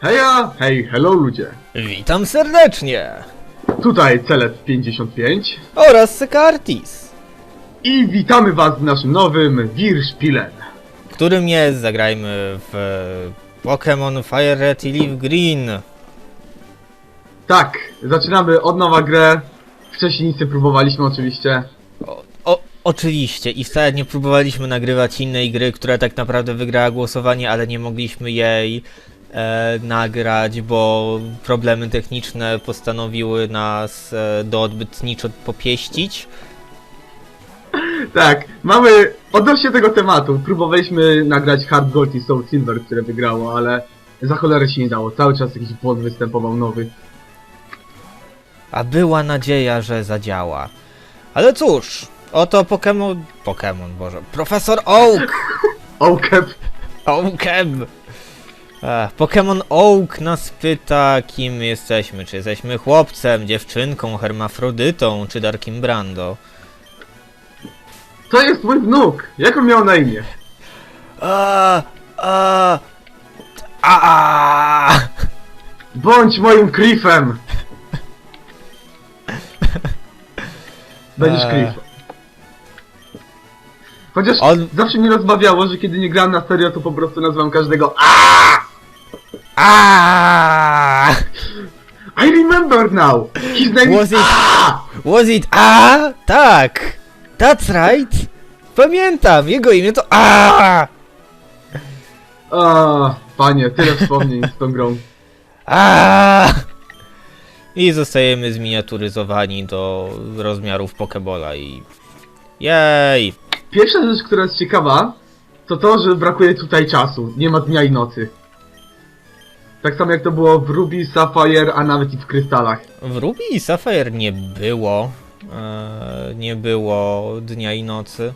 Heja, hej, hello ludzie. Witam serdecznie! Tutaj Celeb 55 Oraz Sekartis, i witamy was w naszym nowym Wirszpilem. którym jest zagrajmy w Pokémon Fire Red i Leaf Green. Tak, zaczynamy od nowa grę. Wcześniej nic nie próbowaliśmy oczywiście. O, o, oczywiście i wcale nie próbowaliśmy nagrywać innej gry, która tak naprawdę wygrała głosowanie, ale nie mogliśmy jej nagrać, bo problemy techniczne postanowiły nas e, doodbytniczo popieścić. Tak, mamy odnośnie tego tematu. Próbowaliśmy nagrać Hard Gold i Soul Silver, które wygrało, ale za cholerę się nie dało. Cały czas jakiś błąd występował nowy. A była nadzieja, że zadziała. Ale cóż, oto Pokémon... Pokémon, Boże. Profesor Oak! Okep. Oakem! Ech, Pokémon Oak nas pyta, kim jesteśmy. Czy jesteśmy chłopcem, dziewczynką, hermafrodytą, czy Darkim Brando? To jest mój wnuk. Jak on miał na imię? A, a, a, Bądź moim Cliffem! Będziesz Eee. Chociaż On- zawsze mnie rozbawiało, że kiedy nie grałem na serio, to po prostu nazywam każdego A. a. I remember now! His name Was is it- A! Was it A? Tak! That's right! Pamiętam, jego imię to A! A, panie, tyle wspomnień z tą grą. A! I zostajemy zminiaturyzowani do rozmiarów Pokebola i... Jej! Pierwsza rzecz, która jest ciekawa, to to, że brakuje tutaj czasu. Nie ma dnia i nocy. Tak samo jak to było w Ruby, Sapphire, a nawet i w Krystalach. W Ruby i Sapphire nie było... E, nie było dnia i nocy.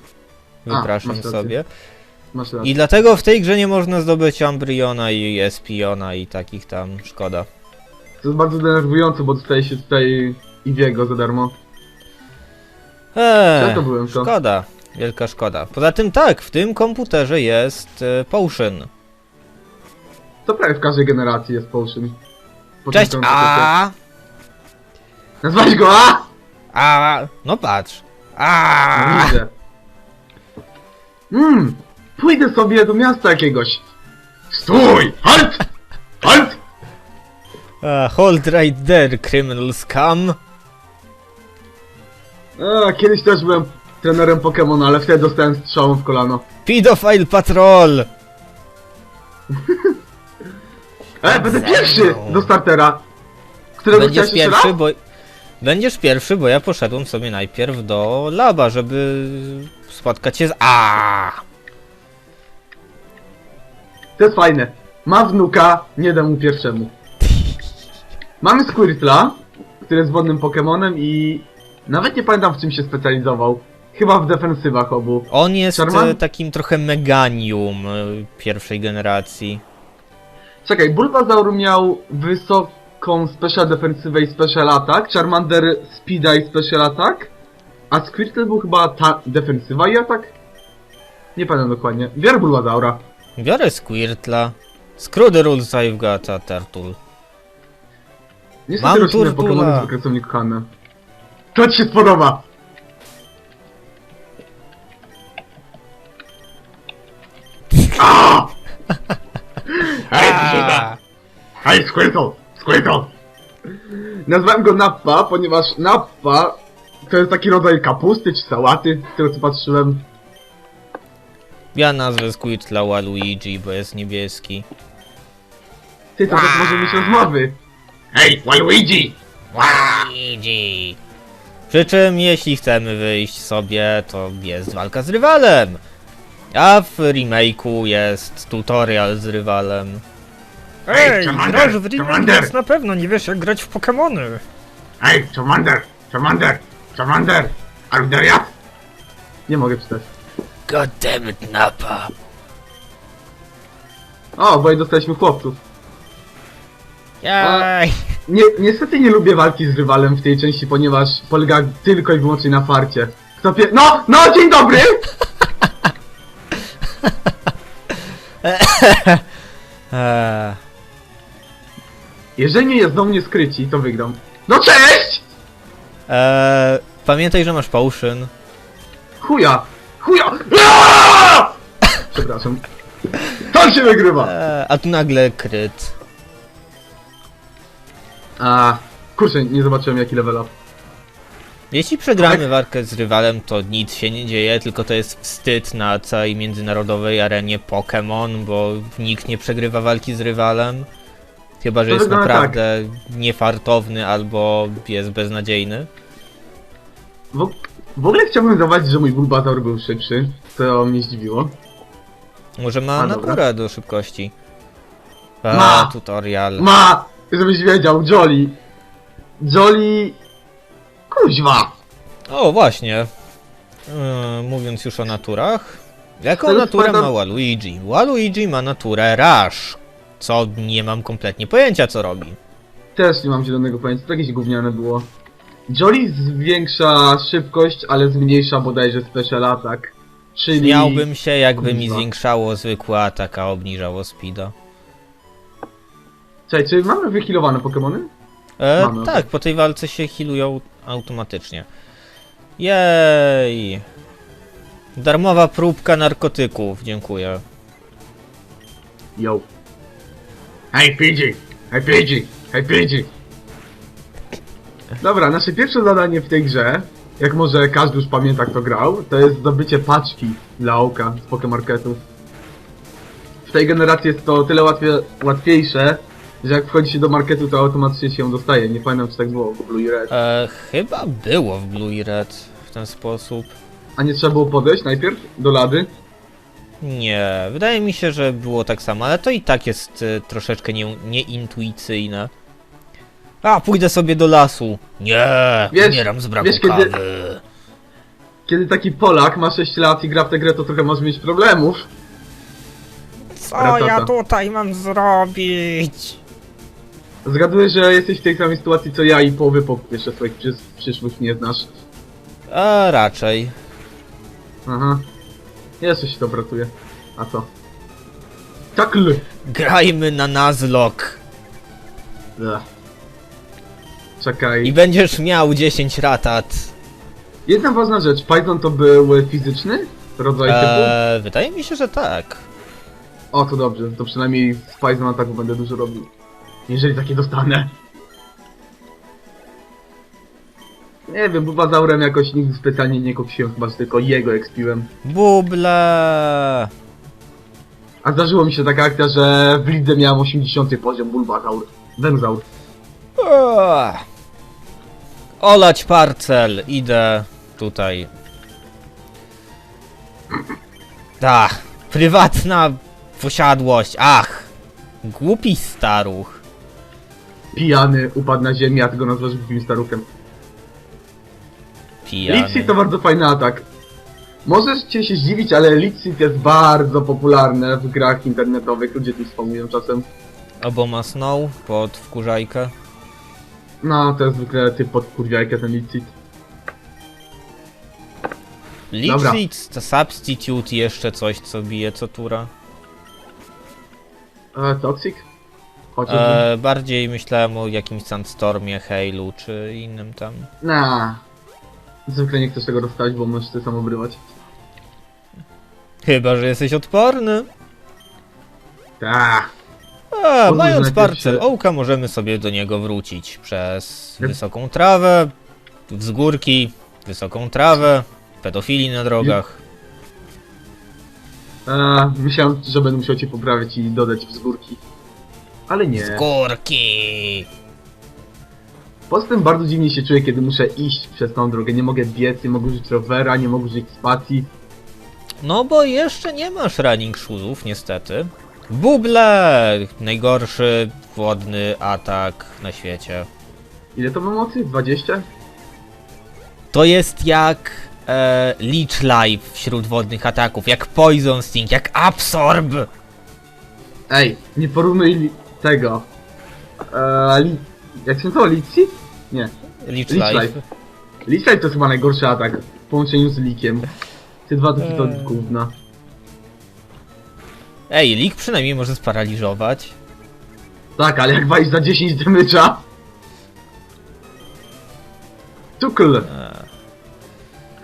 A, Wypraszam rację. sobie. I dlatego w tej grze nie można zdobyć Ambryona i Espiona i takich tam, szkoda. To jest bardzo denerwujące, bo dostaje się tutaj Iwiego za darmo. Eee, Ja to byłem, szkoda. Wielka szkoda. Poza tym tak, w tym komputerze jest e, Potion. To prawie w każdej generacji jest Potion. Cześć, a Nazwałeś go A? A, no patrz. A, widzę. Mmm, pójdę sobie do miasta jakiegoś. Stój! Halt! Halt! A, Hold right there, criminal scum. A, kiedyś też byłem trenerem Pokémon, ale wtedy dostałem strzałą w kolano. Pedophile patrol. E, będę Ze pierwszy mną. do startera. Którego Będziesz chciałeś jeszcze pierwszy, raz? bo... Będziesz pierwszy, bo ja poszedłem sobie najpierw do laba, żeby spotkać się z... A. To jest fajne. Ma wnuka, nie dam mu pierwszemu. Mamy Squirtla, który jest wodnym Pokemonem i nawet nie pamiętam w czym się specjalizował. Chyba w defensywach obu. On jest Charman- e, takim trochę meganium e, pierwszej generacji. Czekaj, Bulbasaur miał wysoką special defensywę i special attack, Charmander speeda i special attack, a Squirtle był chyba ta defensywa i atak? Nie pamiętam dokładnie. Biorę Bulbasaura. Biorę Squirtla. Screw the rules, I've got a turtle. Niestety Mam Turtula. Pokemony są niekochane. To ci się spodoba! Hej, Squirtle! Squirtle! Nazwałem go Nappa, ponieważ Nappa to jest taki rodzaj kapusty czy sałaty, z tego co patrzyłem. Ja nazwę Squirtla Waluigi, bo jest niebieski. Ty, to tak może mieć rozmowy. Hej, Waluigi! Waluigi! Przy czym, jeśli chcemy wyjść sobie, to jest walka z rywalem. A w remake'u jest tutorial z rywalem. Ej, Commander, grasz w Commander! więc na pewno nie wiesz jak grać w Pokémony. Hej, Charmander! Charmander! Charmander! Are you there yet? Nie mogę czytać. God damn it, Napa. O, bo dostaliśmy chłopców. Jaj. Nie, niestety nie lubię walki z rywalem w tej części, ponieważ polega tylko i wyłącznie na farcie. Kto pie... No! No, dzień dobry! Eee. Jeżeli mnie jest do mnie skryci, to wygram. No cześć! Eee, pamiętaj, że masz potion. Chuja! Chuja! Aaaa! Przepraszam. Tak się wygrywa! Eee, a tu nagle kryt. A, kurczę, nie zobaczyłem jaki level up. Jeśli przegramy Tak. walkę z rywalem, to nic się nie dzieje, tylko to jest wstyd na całej międzynarodowej arenie Pokémon, bo nikt nie przegrywa walki z rywalem. Chyba, że jest wygląda naprawdę niefartowny albo jest beznadziejny. W, w ogóle chciałbym zauważyć, że mój Bulbasaur był szybszy. To mnie zdziwiło. Może ma A, naturę dobra. do szybkości. A, Ma! tutorial. Ma! Żebyś wiedział, Jolly! Jolly... Kuźwa! O, właśnie. Yy, mówiąc już o naturach. Jaką naturę ma Waluigi? Waluigi ma naturę Rush. Co nie mam kompletnie pojęcia co robi. Też nie mam zielonego pojęcia, to jakieś gówniane było. Jolly zwiększa szybkość, ale zmniejsza bodajże special attack. Czyli... Miałbym się jakby mi Kuźwa. zwiększało zwykły atak, a obniżało speeda. Czekaj, czy mamy wyhealowane Pokémony? E, Mamy, tak, po tej walce się healują automatycznie. Jej! Darmowa próbka narkotyków, dziękuję. Yo. Hej PG! Hej PG! Hej PG! Dobra, nasze pierwsze zadanie w tej grze, jak może każdy już pamięta kto grał, to jest zdobycie paczki dla oka z Pokemarketów. W tej generacji jest to tyle łatwie, łatwiejsze, że jak wchodzi się do marketu to automatycznie się ją dostaje. Nie pamiętam czy tak było w Blue i Red. E, chyba było w Blue i Red w ten sposób. A nie trzeba było podejść najpierw do lady? Nie, wydaje mi się, że było tak samo, ale to i tak jest e, troszeczkę nie, nieintuicyjne. A, pójdę sobie do lasu. Nie, Wiesz- umieram z braku wiesz, kiedy- kawy. Kiedy taki Polak ma 6 lat i gra w tę grę, to trochę może mieć problemów. Co Ratata. ja tutaj mam zrobić? Zgaduję, że jesteś w tej samej sytuacji co ja i połowy po jeszcze swoich przysz przyszłych nie znasz. A, raczej. Aha. Jeszcze się to pracuje. A co? Takl! Grajmy na Nuzlocke. Ech. Czekaj. I będziesz miał 10 ratat. Jedna ważna rzecz. Python to był fizyczny rodzaj typu? Eee, wydaje mi się, że tak. O, to dobrze. To przynajmniej z Python ataku będę dużo robił. Jeżeli takie dostanę. Nie wiem, Bubazaurem jakoś nigdy specjalnie nie koksiłem, chyba że tylko jego ekspiłem. Buble. A zdarzyło mi się taka akcja, że w lidze miałem 80 poziom Bulbazaur. Węzaur. Eee. Olać parcel, idę tutaj. Ach, prywatna posiadłość, ach. Głupi staruch. Pijany upadł na ziemię, a ty go nazwasz głupim staruchem. Pijany. To bardzo fajny atak. Możecie się zdziwić, ale Litsi jest bardzo popularne w grach internetowych. Ludzie tu wspominają czasem. Albo ma Snow pod wkurzajkę. No, to jest zwykle typ pod kurwiajkę ten Litsi. Dobra. Lichit, to substitute jeszcze coś, co bije co tura. E, Toxic? E, bardziej myślałem o jakimś Sandstormie, Hailu czy innym tam. Nah. Zwykle nie chcesz tego rozstawić, bo możesz ty sam obrywać. Chyba, że jesteś odporny. Tak. A, Pozwól, mając parcel się- ołka, możemy sobie do niego wrócić przez wysoką trawę, wzgórki, wysoką trawę, pedofili na drogach. E, myślałem, że będę musiał cię poprawić i dodać wzgórki. Ale nie. Wzgórki! Poza tym bardzo dziwnie się czuję, kiedy muszę iść przez tą drogę. Nie mogę biec, nie mogę użyć rowera, nie mogę użyć spacji. No bo jeszcze nie masz running shoesów, niestety. Buble! Najgorszy wodny atak na świecie. Ile to ma mocy? 20? To jest jak e, Leech Life wśród wodnych ataków, jak Poison Sting, jak Absorb! Ej, nie porównuj li tego. E, li jak się nazywa? Litsi? Nie. Leech Life. Life. Life to jest chyba najgorszy atak w połączeniu z Likiem. Te dwa ataki to Eee. gówna. Ej, Leak przynajmniej może sparaliżować. Tak, ale jak walisz za 10 damage'a... Tukl!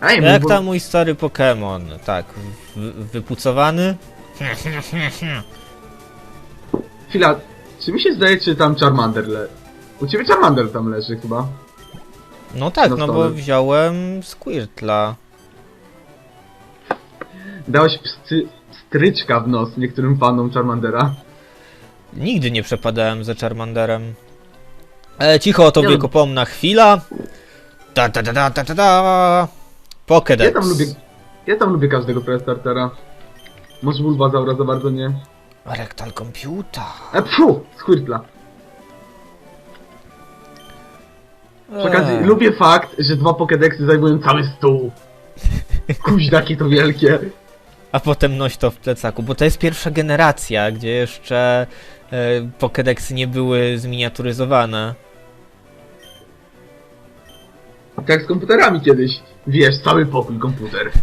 Ej, Jak bo- tam mój stary Pokémon? Tak, wy- wypucowany? Chwila, czy mi się zdaje, czy tam Charmander le... U ciebie Charmander tam leży chyba. No tak, Na no bo wziąłem Squirtla. Dałeś psty... stryczka w nos niektórym fanom Charmandera. Nigdy nie przepadałem za Charmanderem. E, cicho, to Ja- wiekopomna chwila. Ta ta ta ta ta ta ta. Pokédex. Ja tam lubię... Ja tam lubię każdego prestartera. Może Bulbazaura za bardzo nie. Rectal Computer. E, pfu! Squirtla. Przy okazji, Eee. lubię fakt, że dwa Pokédexy zajmują cały stół. Kuźdaki to wielkie. A potem noś to w plecaku, bo to jest pierwsza generacja, gdzie jeszcze e, Pokédexy nie były zminiaturyzowane. Tak jak z komputerami kiedyś. Wiesz, cały pokój komputer.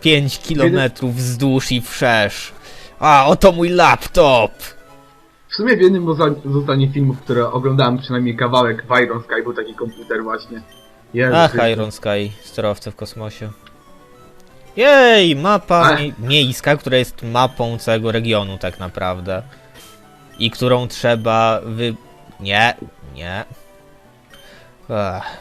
5 kilometrów wzdłuż i wszerz. A, oto mój laptop! W sumie w jednym zosta- zostanie filmów, które oglądałem przynajmniej kawałek w Iron Sky, był taki komputer właśnie. Jezu, Ach, Chryste. Iron Sky, sterowce w kosmosie. Jej, mapa Ach. mie miejska, która jest mapą całego regionu tak naprawdę. I którą trzeba wy... Nie, nie. Ach.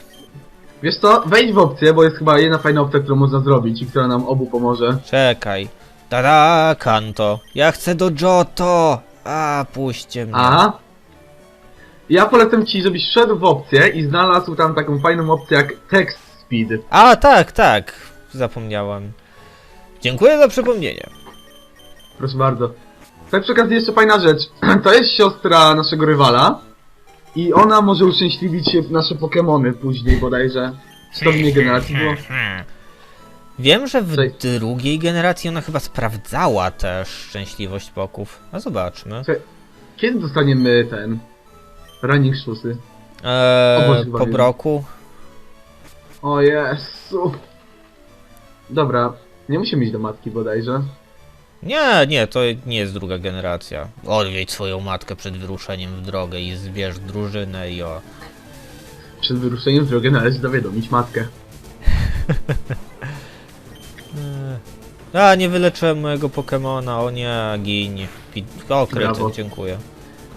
Wiesz co, wejdź w opcję, bo jest chyba jedna fajna opcja, którą można zrobić i która nam obu pomoże. Czekaj. Tada, Kanto. Ja chcę do Johto. A, puśćcie mnie. A? Ja polecam ci, żebyś wszedł w opcję i znalazł tam taką fajną opcję jak Text Speed. A, tak, tak. Zapomniałem. Dziękuję za przypomnienie. Proszę bardzo. Tak przy okazji jeszcze fajna rzecz. To jest siostra naszego rywala. I ona może uszczęśliwić się nasze Pokemony później bodajże. W innej generacji było? Wiem, że w Cześć. drugiej generacji ona chyba sprawdzała też szczęśliwość poków. A zobaczmy. Kiedy dostaniemy ten... Running? O Eee, chyba po wiem. broku. O Jezu. Dobra, nie musimy iść do matki bodajże. Nie, nie, to nie jest druga generacja. Odwiedź swoją matkę przed wyruszeniem w drogę i zbierz drużynę i o. Przed wyruszeniem w drogę należy zawiadomić matkę. A, nie wyleczyłem mojego Pokemona, o nie. Pi- O, Brawo. dziękuję.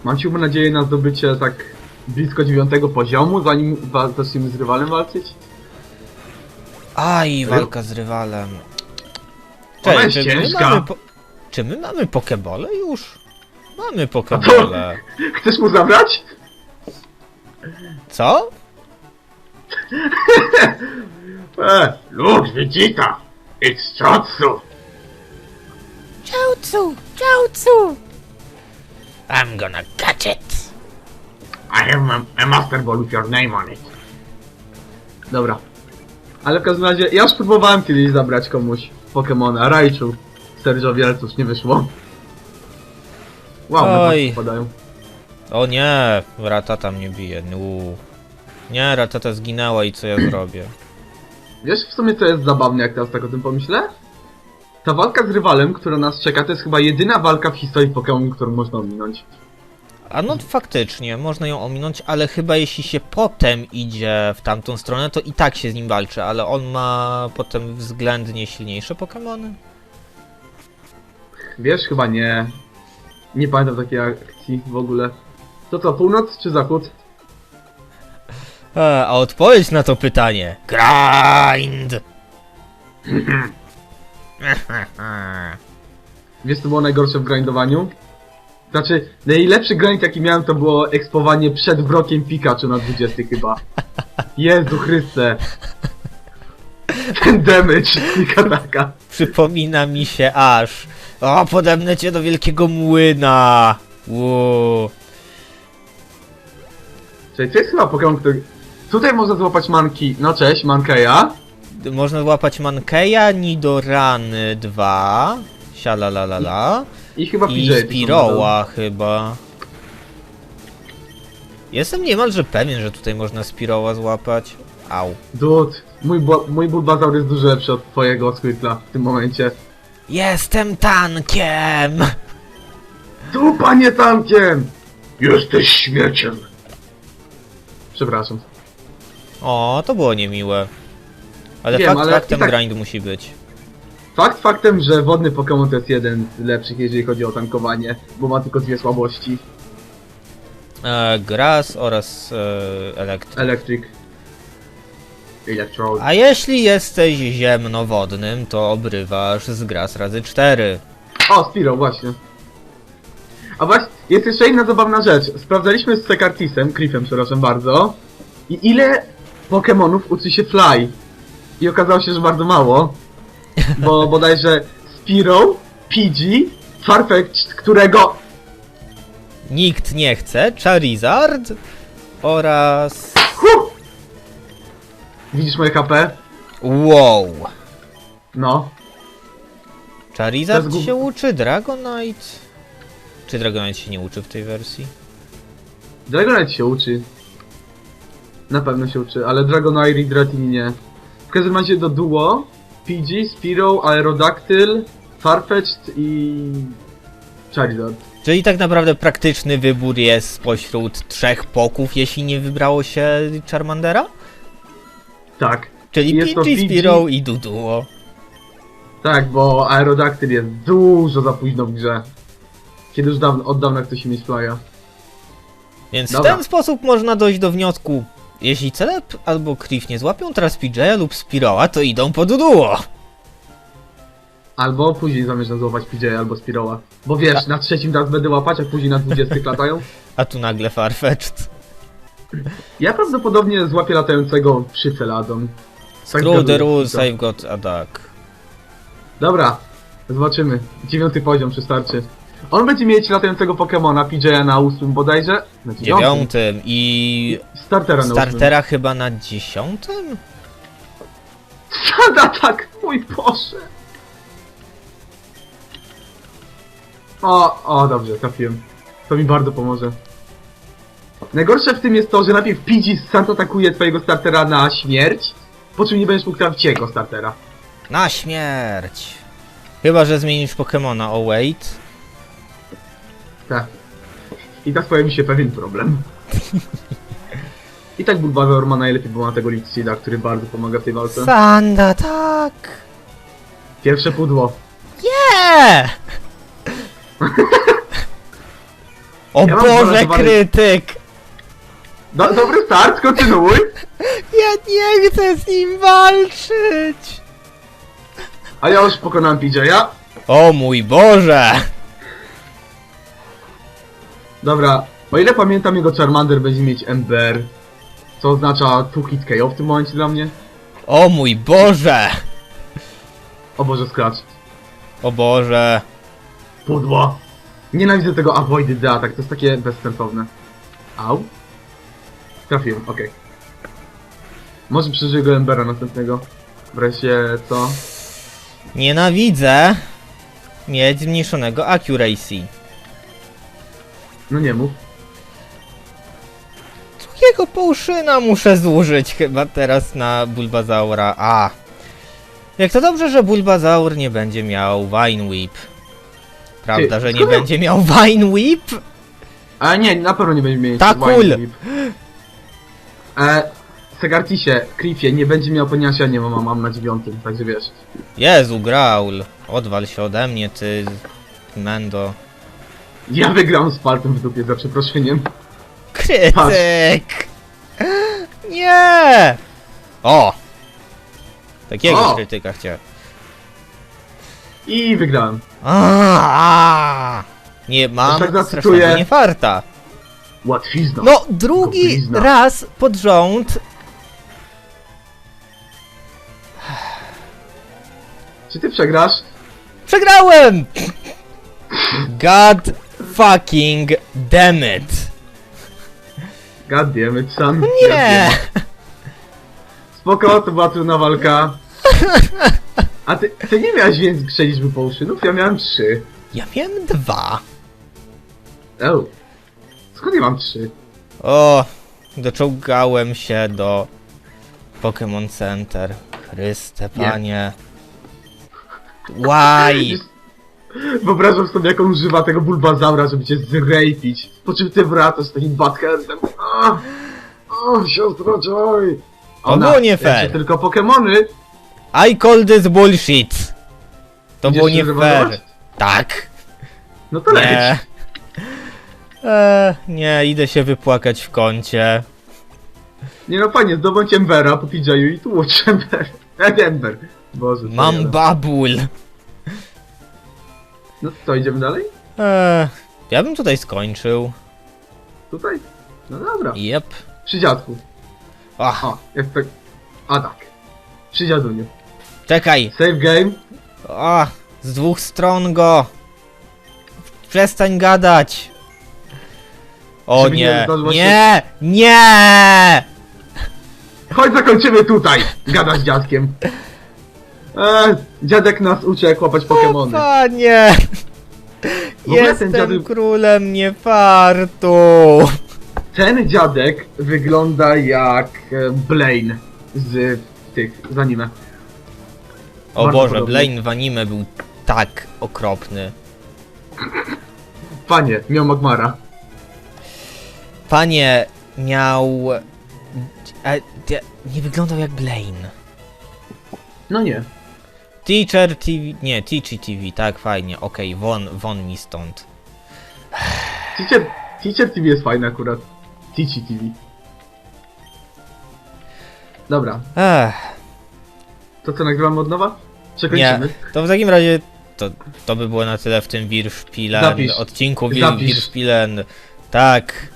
Mam ci nadzieję na zdobycie tak blisko dziewiątego poziomu, zanim wa- zaczniemy z rywalem walczyć? Aj, walka z rywalem. Ona jest ciężka. mamy po... Czy my mamy pokebole już? Mamy pokebole. Chcesz mu zabrać? Co? E, look, Vegeta! It's Chotsu! Joutsu! Joutsu! I'm gonna catch it! I have a, a Master Ball with your name on it. Dobra. Ale w każdym razie, ja już próbowałem kiedyś zabrać komuś Pokemona, Raichu. Sergio Wielców, nie wyszło. Wow, Oj. padają. O nie, Ratata mnie bije. Uu. Nie, Ratata zginęła i co ja zrobię? Wiesz w sumie co jest zabawne, jak teraz tak o tym pomyślę? Ta walka z rywalem, która nas czeka, to jest chyba jedyna walka w historii Pokémon, którą można ominąć. A no faktycznie, można ją ominąć, ale chyba jeśli się potem idzie w tamtą stronę, to i tak się z nim walczy, ale on ma potem względnie silniejsze Pokemony. Wiesz, chyba nie. Nie pamiętam takiej akcji w ogóle. To co, północ czy zachód? E, a odpowiedź na to pytanie. Grind! Wiesz co było najgorsze w grindowaniu? Znaczy, najlepszy grind jaki miałem to było ekspowanie przed brokiem Pikachu na 20 chyba. Jezu Chryste. Ten damage Pikataka. Przypomina mi się aż. O, podemnę cię do wielkiego młyna! Uu. Czyli to jest chyba Pokémon, który... Tutaj można złapać manki. No cześć, Mankeya. Można złapać Mankeya, Nidorany 2, sialalalala I chyba i. Spiroła chyba. Jestem niemalże pewien, że tutaj można Spiroła złapać. Au. Dude, mój, mój Bulbazaur jest dużo lepszy od twojego Squirtla w tym momencie. Jestem tankiem! Tu, panie tankiem! Jesteś śmieciem! Przepraszam. O, to było niemiłe. Ale Wiem, fakt ale faktem i tak- grind musi być. Fakt faktem, że wodny Pokémon to jest jeden z lepszych, jeżeli chodzi o tankowanie, bo ma tylko dwie słabości. E, Grass oraz e, Elektryk. Electric. Electrode. A jeśli jesteś ziemnowodnym, to obrywasz z Grass razy 4. O, Spiro, właśnie. A właśnie, jest jeszcze inna zabawna rzecz. Sprawdzaliśmy z Sekartisem, Cliffem, przepraszam bardzo. I ile Pokémonów uczy się Fly? I okazało się, że bardzo mało. Bo bodajże Spiro, Pidgey, Farfetch'd, którego... Nikt nie chce, Charizard oraz... Huh! Widzisz moje HP? Wow! No. Charizard się uczy, Dragonite... Czy Dragonite się nie uczy w tej wersji? Dragonite się uczy. Na pewno się uczy, ale Dragonite i Dratini nie. W każdym razie do duo Pidgey, Spiro, Aerodactyl, Farfetch'd i Charizard. Czyli tak naprawdę praktyczny wybór jest spośród trzech poków, jeśli nie wybrało się Charmandera? Tak. Czyli Jest Pidgey, Pidgey. Spearow i Duduo. Tak, bo Aerodactyl jest dużo za późno w grze. Kiedy już dawno, od dawna ktoś mieć flya. Więc Dobra. w ten sposób można dojść do wniosku, jeśli Celeb albo Cliff nie złapią teraz Pidgeya lub Spiroa, to idą po Duduo. Albo później zamierzam złapać Pidgeya albo Spiroła. Bo wiesz, na trzecim raz będę łapać, a później na dwudziestych latają. A tu nagle Farfetch'd. Ja prawdopodobnie złapię latającego przy Celadon. Tak Screw the rules? I've got a duck. Dobra, zobaczymy. Dziewiąty poziom przystarczy. On będzie mieć latającego Pokemona, PJ'a na ósmym bodajże. Na dziewiątym. Dziewiątym i Startera na startera chyba na dziesiątym? Sada tak, mój Boże. O, o, dobrze, trafiłem. To mi bardzo pomoże. Najgorsze w tym jest to, że najpierw Pidgey sam atakuje twojego startera na śmierć, po czym nie będziesz mógł trafić jego startera. Na śmierć. Chyba, że zmienisz Pokemona, oh wait. Tak. I tak pojawi się pewien problem. I tak Bulbasaur ma najlepiej, bo ma tego Leech który bardzo pomaga w tej walce. Sanda, tak! Pierwsze pudło. Nie! O Ja mam Boże, krytyk! Do, dobry start, kontynuuj! Ja nie chcę z nim walczyć! A ja już pokonałem PJ'a. O mój Boże! Dobra, o ile pamiętam, jego Charmander będzie mieć MBR. Co oznacza 2 hit KO w tym momencie dla mnie. O mój Boże! O Boże, Scratch. O Boże! Pudło. Nienawidzę tego Avoided the Attack, to jest takie bezsensowne. Au. Trafiłem, okej. Może przeżyję go Embera następnego. Wreszcie co? Nienawidzę mieć zmniejszonego accuracy. No nie mów. Drugiego połszyna muszę zużyć chyba teraz na Bulbazaura. A. Jak to dobrze, że Bulbazaur nie będzie miał Vine Whip. Prawda, Ty, że nie skąd będzie miał Vine Whip? Ale nie, na pewno nie będzie mieć. Takul! Wine Whip. E, Segartisie, Cliffie, nie będzie miał, ponieważ ja nie mam, mam na dziewiątym, także wiesz. Jezu, Graul. Odwal się ode mnie, ty... Mendo. Ja wygram z palcem w dupie, za przeproszeniem. Krytyk! Nie! O! Takiego O! krytyka chciałem. I wygrałem. A, Nie mam tak strasznego zacytuję. niefarta. Łatwizna. No, drugi raz pod rząd. Czy ty przegrasz? Przegrałem! God fucking damn it. God damn it, son. Nie! Spoko, to była trudna walka. A ty, ty nie miałeś więcej liczby połszynów? Ja miałem trzy. Ja miałem dwa. Oh. Skąd ja mam trzy? O, doczołgałem się do Pokémon Center. Chryste, Nie. panie. Why? Wyobrażam sobie, jak on używa tego bulbazaura, żeby cię zrejpić. Po czym ty wracasz z takim. A, o, siostro Joy. To było nie fair. tylko Pokemony. I call this bullshit! To Idziesz było się nie fair. zrewanżować? Tak. No to leć. Nie. Eee, nie, idę się wypłakać w kącie. Nie no fajnie, zdobądź Embera po TJ-u i tłucz Ember. Jak Ember. Boże. co Mam ja- babul. No to idziemy dalej? Eee, ja bym tutaj skończył. Tutaj? No dobra. Jep. Przy dziadku. Ach, O, jak tak... A tak. Przy dziaduniu. czekaj. Save game. O, z dwóch stron go. Przestań gadać. O Żeby nie nie, nie, nie! Chodź zakończymy tutaj. Gada z dziadkiem. Eee, dziadek nas uczy jak łapać Pokemony. Panie! W ogóle ten Jestem dziady- królem niefartu! Ten dziadek wygląda jak e, Blaine z tych, z anime. O Bardzo Boże, podobny. Blaine w anime był tak okropny. Panie, miał Magmara. Panie miał... A, ja- nie wyglądał jak Blaine. No nie. Teacher TV... Nie, Teachy TV, tak, fajnie. Okej, won, won mi stąd. Teacher, Teacher TV jest fajny akurat. Teachy TV. Dobra, Ech, to co nagrywamy od nowa? nie, Przekończymy. to w takim razie to, to by było na tyle w tym Wirszpilen, odcinku. Wirszpilen. Tak.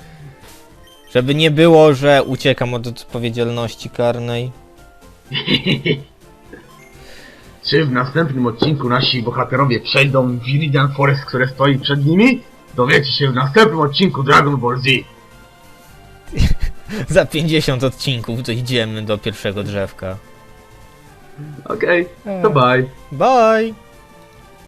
Żeby nie było, że uciekam od odpowiedzialności karnej. Czy w następnym odcinku nasi bohaterowie przejdą Viridian Forest, które stoi przed nimi? Dowiecie się w następnym odcinku Dragon Ball Z. Za 50 odcinków dojdziemy do pierwszego drzewka. Okej, to bye. Bye!